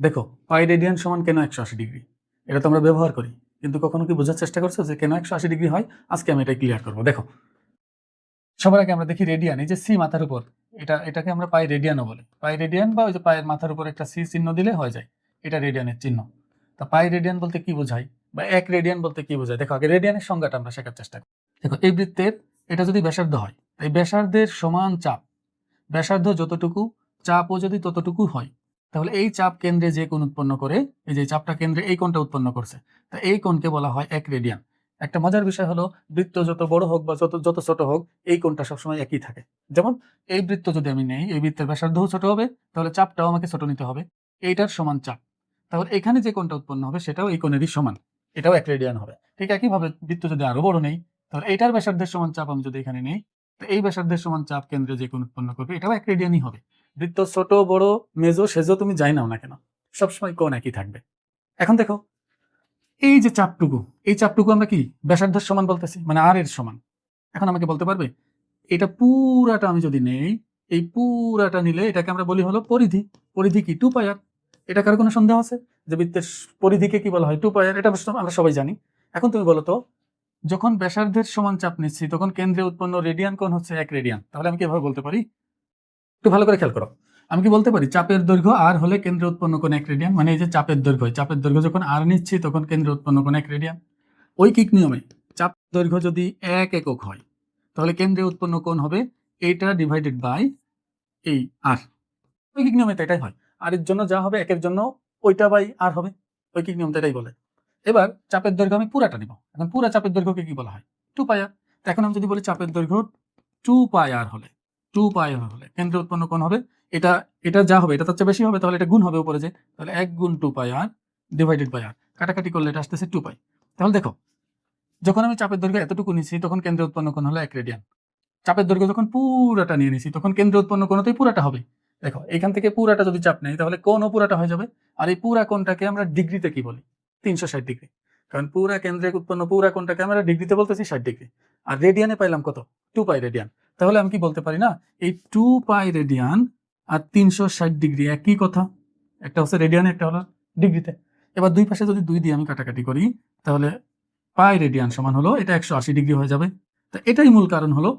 দেখো পাই রেডিয়ান সমান কেন একশো আশি ডিগ্রি এটা তো আমরা ব্যবহার করি, কিন্তু কখনো কি বোঝার চেষ্টা করছ যে কেন একশো আশি ডিগ্রি হয়? আজকে আমি এটা ক্লিয়ার করব। দেখো, সবার আগে আমরা দেখি রেডিয়ান এই যে সি মাথার উপর, এটা, এটাকে আমরা পাই রেডিয়ানও বলি। পাই রেডিয়ান বা ওই যে পায়ের মাথার উপর একটা সি চিহ্ন দিলে হয়ে যায়, এটা রেডিয়ানের চিহ্ন। তা পাই রেডিয়ান বলতে কি বোঝায়? বা এক রেডিয়ান বলতে কি বোঝায়? দেখো, আগে রেডিয়ানের সংজ্ঞাটা আমরা শেখার চেষ্টা করি। দেখো, এই বৃত্তের, এটা যদি ব্যাসার্ধ হয় এই ব্যাসার্ধের সমান চাপ, ব্যাসার্ধ যতটুকু, চাপও যদি ততটুকু হয় তাহলে এই চাপ কেন্দ্রে যে কোণ উৎপন্ন করে, এই যে চাপটা কেন্দ্রে এই কোণটা উৎপন্ন করছে, তা এই কোণকে বলা হয় এক রেডিয়ান। একটা মজার বিষয় হলো, বৃত্ত যত বড় হোক বা যত যত ছোট হোক, এই কোণটা সবসময় একই থাকে। যেমন, এই বৃত্ত যদি আমি নেই, এই বৃত্তের ব্যাসার্ধও ছোট হবে, তাহলে চাপটাও আমাকে ছোট নিতে হবে। এইটার সমান চাপ। তাহলে এখানে যে কোণটা উৎপন্ন হবে, সেটাও এই কোণেরই সমান। এটাও এক রেডিয়ান হবে। ঠিক একইভাবে বৃত্ত যদি আরও বড় নেই, তাহলে এটার ব্যাসার্ধের সমান চাপ আমি যদি এখানে নেই, তো এই ব্যাসার্ধের সমান চাপ কেন্দ্রে যে কোণ উৎপন্ন করবে, এটাও এক রেডিয়ানই হবে। বৃত্ত ছোট, বড়, মেজো, সেজো তুমি যাই নাও না কেন? সবসময় কোন একই থাকবে। এখন দেখো, এই যে চাপটুকু, এই চাপটুকু আমরা কি ব্যাসার্ধের সমান বলতেছি? মানে আর এর সমান। এখন আমাকে বলতে পারবে? এটা পুরাটা আমি যদি নেই, এই পুরাটা নিলে এটাকে আমরা বলি হলো পরিধি। পরিধি কি? টু পায়ার এটা কারও কোনো সন্দেহ আছে? যে বৃত্তের পরিধিকে কি বলা হয়? টু পায়ার এটা আমরা সবাই জানি। এখন তুমি বলো তো, যখন ব্যাসার্ধের সমান চাপ নিচ্ছি, তখন কেন্দ্রে উৎপন্ন রেডিয়ান কোণ হচ্ছে এক রেডিয়ান তাহলে আমি কীভাবে বলতে পারি? একটু ভালো করে খেয়াল করো। আমি কি বলতে পারি? চাপের দৈর্ঘ্য আর হলে কেন্দ্রে উৎপন্ন কোন এক রেডিয়ান মানে এই যে চাপের দৈর্ঘ্য চাপের দৈর্ঘ্য যখন আর নিচ্ছি, তখন কেন্দ্রে উৎপন্ন কোন এক রেডিয়ান ওই কিক নিয়মে চাপ দৈর্ঘ্য যদি এক একক হয়, তাহলে কেন্দ্রে উৎপন্ন কোণ হবে এইটা ডিভাইডেড বাই এই আর ঐকিক নিয়মে তো এটাই হয়। আর এর জন্য যা হবে, একের জন্য ওইটা বাই আর হবে। ঐকিক নিয়ম তো এটাই বলে। এবার চাপের দৈর্ঘ্য আমি পুরাটা নিব। এখন পুরা চাপের দৈর্ঘ্যকে কি বলা হয়? টু পাই আর এখন আমি যদি বলি চাপের দৈর্ঘ্য টু পাই আর হলে টু পাই হলে, কেন্দ্রে উৎপন্ন কোণ হবে, এটা এটা যা হবে, এটা তার চেয়ে বেশি হবে, তাহলে এটা গুণ হবে উপরে যে, তাহলে এক গুণ two pi R divided by R কাটাকাটি করলে এটা আসতেছে টু পাই। তাহলে দেখো, যখন আমি চাপের দৈর্ঘ্য এতটুকু নিচ্ছি তখন কেন্দ্রে উৎপন্ন কোণ হলো এক রেডিয়ান চাপের দৈর্ঘ্য যখন পুরাটা নিয়ে নিছি, তখন কেন্দ্রে উৎপন্ন কোণতেই পুরাটা হবে। দেখো, এখান থেকে পুরাটা যদি চাপ নেই, তাহলে কোণও পুরাটা হয়ে যাবে, আর এই পুরা কোণটাকে আমরা ডিগ্রিতে কি বলি? তিনশো ষাট ডিগ্রি। কারণ পুরা কেন্দ্রে উৎপন্ন পুরা কোণটাকে আমরা ডিগ্রিতে বলতেছি ষাট ডিগ্রি। আর রেডিয়ানে পাইলাম কত? টু পাই রেডিয়ান তাহলে আমি কি বলতে পারি না? এই টু পাই রেডিয়ান আর তিনশো ষাট ডিগ্রি একই কথা। একটা হচ্ছে রেডিয়ানে একটা হলো ডিগ্রিতে এবার দুই পাশে যদি দুই দিয়ে আমি কাটাকাটি করি, তাহলে পাই রেডিয়ান সমান হলো, এটা একশো আশি ডিগ্রি হয়ে যাবে। তা এটাই মূল কারণ হলো